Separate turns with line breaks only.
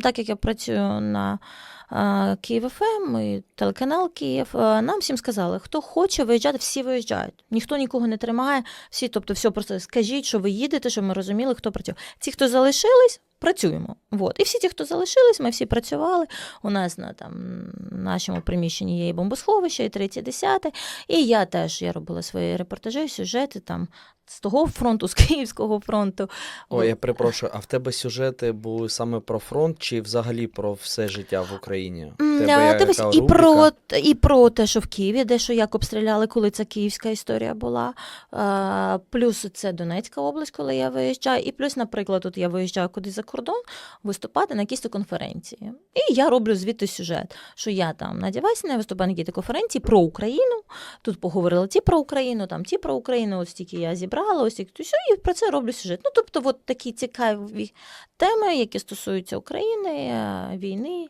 Так як я працюю на Київ ФМ і телеканал Київ, нам всім сказали, хто хоче виїжджати, всі виїжджають. Ніхто нікого не тримає. Всі, тобто, все просто скажіть, що ви їдете, щоб ми розуміли, хто працює. Ті, хто залишились, працюємо. От. І всі ті, хто залишились, ми всі працювали. У нас на там нашому приміщенні є і бомбосховище, і третє, десяте. І я теж я робила свої репортажі, сюжети там з того фронту, з Київського фронту.
Ой, я перепрошую, а в тебе сюжети були саме про фронт чи взагалі про все життя в Україні? Тебе
а,
яка
і
рубрика?
про, і про те, що в Києві, де що як обстріляли, коли це київська історія була. А, плюс це Донецька область, коли я виїжджаю. І плюс, наприклад, тут я виїжджаю кудись за кордон виступати на якійсь конференції. І я роблю звідти сюжет, що я там на Дівайсі виступаю на якійсь конференції про Україну. Тут поговорили ті про Україну, там ті про Україну, ось тільки я зібрала, ось тільки все, і про це роблю сюжет. Ну, тобто, от такі цікаві теми, які стосуються України, е, війни.